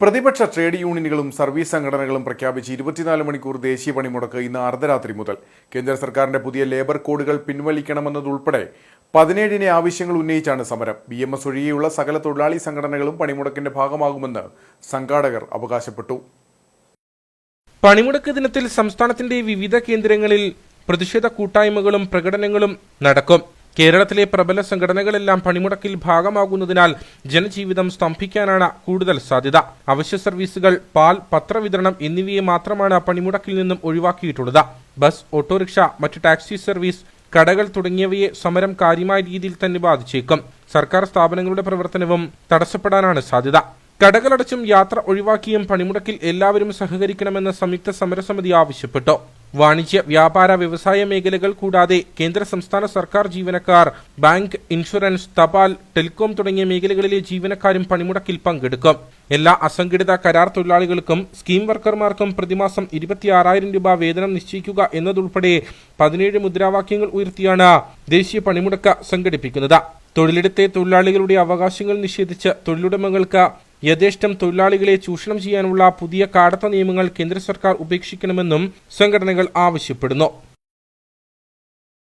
പ്രതിപക്ഷ trade യൂണിയനുകളും service സംഘടനകളും പ്രഖ്യാപിച്ച് ഇരുപത്തിനാല് മണിക്കൂർ ദേശീയ പണിമുടക്ക് ഇന്ന് അർദ്ധരാത്രി മുതൽ. കേന്ദ്ര സർക്കാരിന്റെ പുതിയ ലേബർ കോഡുകൾ പിൻവലിക്കണമെന്നതുൾപ്പെടെ പതിനേഴിനെ ആവശ്യങ്ങൾ ഉന്നയിച്ചാണ് സമരം. ബി എം എസ് ഒഴികെയുള്ള സകല തൊഴിലാളി സംഘടനകളും പണിമുടക്കിന്റെ ഭാഗമാകുമെന്ന് സംഘാടകർ അവകാശപ്പെട്ടു. പണിമുടക്ക് ദിനത്തിൽ സംസ്ഥാനത്തിന്റെ വിവിധ കേന്ദ്രങ്ങളിൽ പ്രതിഷേധ കൂട്ടായ്മകളും പ്രകടനങ്ങളും നടക്കും. കേരളത്തിലെ പ്രബല സംഘടനകളെല്ലാം പണിമുടക്കിൽ ഭാഗമാകുന്നതിനാൽ ജനജീവിതം സ്തംഭിക്കാനാണ് കൂടുതൽ സാധ്യത. അവശ്യ സർവീസുകൾ പാൽ പത്രവിതരണം എന്നിവയെ മാത്രമാണ് പണിമുടക്കിൽ നിന്നും ഒഴിവാക്കിയിട്ടുള്ളത്. ബസ് ഓട്ടോറിക്ഷ മറ്റ് ടാക്സി സർവീസ് കടകൾ തുടങ്ങിയവയെ സമരം കാര്യമായ രീതിയിൽ തന്നെ ബാധിച്ചേക്കും. സർക്കാർ സ്ഥാപനങ്ങളുടെ പ്രവർത്തനവും തടസ്സപ്പെടാനാണ് സാധ്യത. കടകളടച്ചും യാത്ര ഒഴിവാക്കിയും പണിമുടക്കിൽ എല്ലാവരും സഹകരിക്കണമെന്ന് സംയുക്ത സമരസമിതി ആവശ്യപ്പെട്ടു. വാണിജ്യ വ്യാപാര വ്യവസായ മേഖലകൾ കൂടാതെ കേന്ദ്ര സംസ്ഥാന സർക്കാർ ജീവനക്കാർ ബാങ്ക് ഇൻഷുറൻസ് തപാൽ ടെലികോം തുടങ്ങിയ മേഖലകളിലെ ജീവനക്കാരും പണിമുടക്കിൽ പങ്കെടുക്കും. എല്ലാ അസംഘടിത കരാർ തൊഴിലാളികൾക്കും സ്കീം വർക്കർമാർക്കും പ്രതിമാസം ഇരുപത്തിയാറായിരം രൂപ വേതനം നിശ്ചയിക്കുക എന്നതുൾപ്പെടെ പതിനേഴ് മുദ്രാവാക്യങ്ങൾ ഉയർത്തിയാണ് ദേശീയ പണിമുടക്ക് സംഘടിപ്പിക്കുന്നത്. തൊഴിലിടത്തെ തൊഴിലാളികളുടെ അവകാശങ്ങൾ നിഷേധിച്ച് തൊഴിലുടമകൾക്ക് യഥേഷ്ടം തൊഴിലാളികളെ ചൂഷണം ചെയ്യാനുള്ള പുതിയ കാടത്ത നിയമങ്ങൾ കേന്ദ്ര സർക്കാർ ഉപേക്ഷിക്കണമെന്നും സംഘടനകൾ ആവശ്യപ്പെടുന്നു.